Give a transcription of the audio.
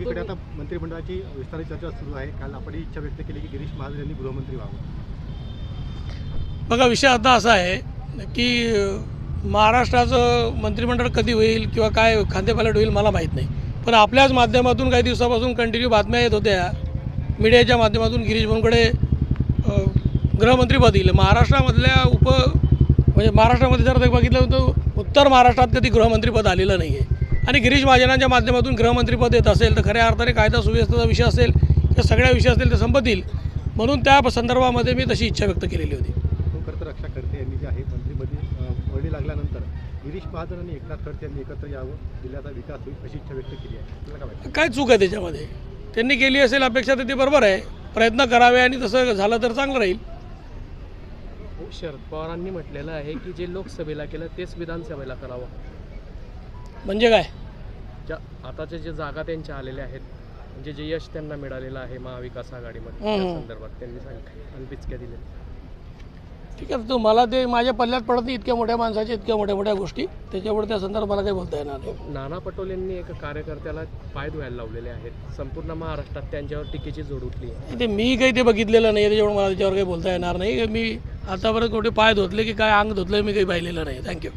मंत्रिमंडळाची विस्तारित चर्चा सुरू आहे. काल आपण इच्छा व्यक्त केली की गिरीश महाजन यांनी गृहमंत्री व्हावं. बघा विषय आता असा आहे की महाराष्ट्राचं मंत्रिमंडळ कधी होईल किंवा काय खांदेपालट होईल मला माहीत नाही. पण आपल्याच माध्यमातून काही दिवसापासून कंटिन्यू बातम्या येत होत्या. मीडियाच्या माध्यमातून गिरीश बनकडे अ, गृहमंत्रीपद येईल. महाराष्ट्रामधल्या उप म्हणजे महाराष्ट्रामध्ये जर बघितलं तर उत्तर महाराष्ट्रात कधी गृहमंत्रीपद आलेलं नाही आहे आणि गिरीश महाजनांच्या माध्यमातून गृहमंत्रीपद येत असेल तर खऱ्या अर्थाने कायदा सुव्यवस्थेचा विषय असेल किंवा सगळ्या विषय असतील ते संपतील. म्हणून त्या संदर्भामध्ये मी तशी इच्छा व्यक्त केलेली होती. रक्षा खडसे यांनी जे आहे मंत्रीमध्ये अ, वर्णी लागल्यानंतर गिरीश महाजन आणि एकनाथ खडसे यांनी एकत्र यावं जिल्ह्याचा विकास होईल अशी इच्छा व्यक्त केली आहे. काय चूक आहे त्याच्यामध्ये? त्यांनी केली असेल अपेक्षा तर ती बरोबर आहे. प्रयत्न करावे आणि तसं झालं तर चांगलं राहील. हो, शरद पवारांनी म्हटलेलं आहे की जे लोकसभेला केलं तेच विधानसभेला करावं. म्हणजे काय? ज्या आताच्या जे जागा त्यांच्या आलेल्या आहेत म्हणजे जे यश त्यांना मिळालेलं आहे महाविकास आघाडीमध्ये हम्म. त्या संदर्भात त्यांनी सांगितलं आणि पिचक्या दिल्या. ठीक आहे तो मला ते माझ्या पल्ल्यात पडत नाही इतक्या मोठ्या माणसाच्या इतक्या मोठ्या मोठ्या गोष्टी त्याच्यामुळे त्या संदर्भात मला काही बोलता येणार नाही. नाना पटोलेंनी एका कार्यकर्त्याला पाय धुवायला लावलेले आहेत. संपूर्ण महाराष्ट्रात त्यांच्यावर टीकेची जोड उठली आहे. ते मी काही ते बघितलेलं नाही त्याच्यामुळे मला त्याच्यावर काही बोलता येणार नाही. मी आतापर्यंत कुठे पाय धुतले की काय अंग धुतलं मी काही पाहिलेलं नाही. थँक्यू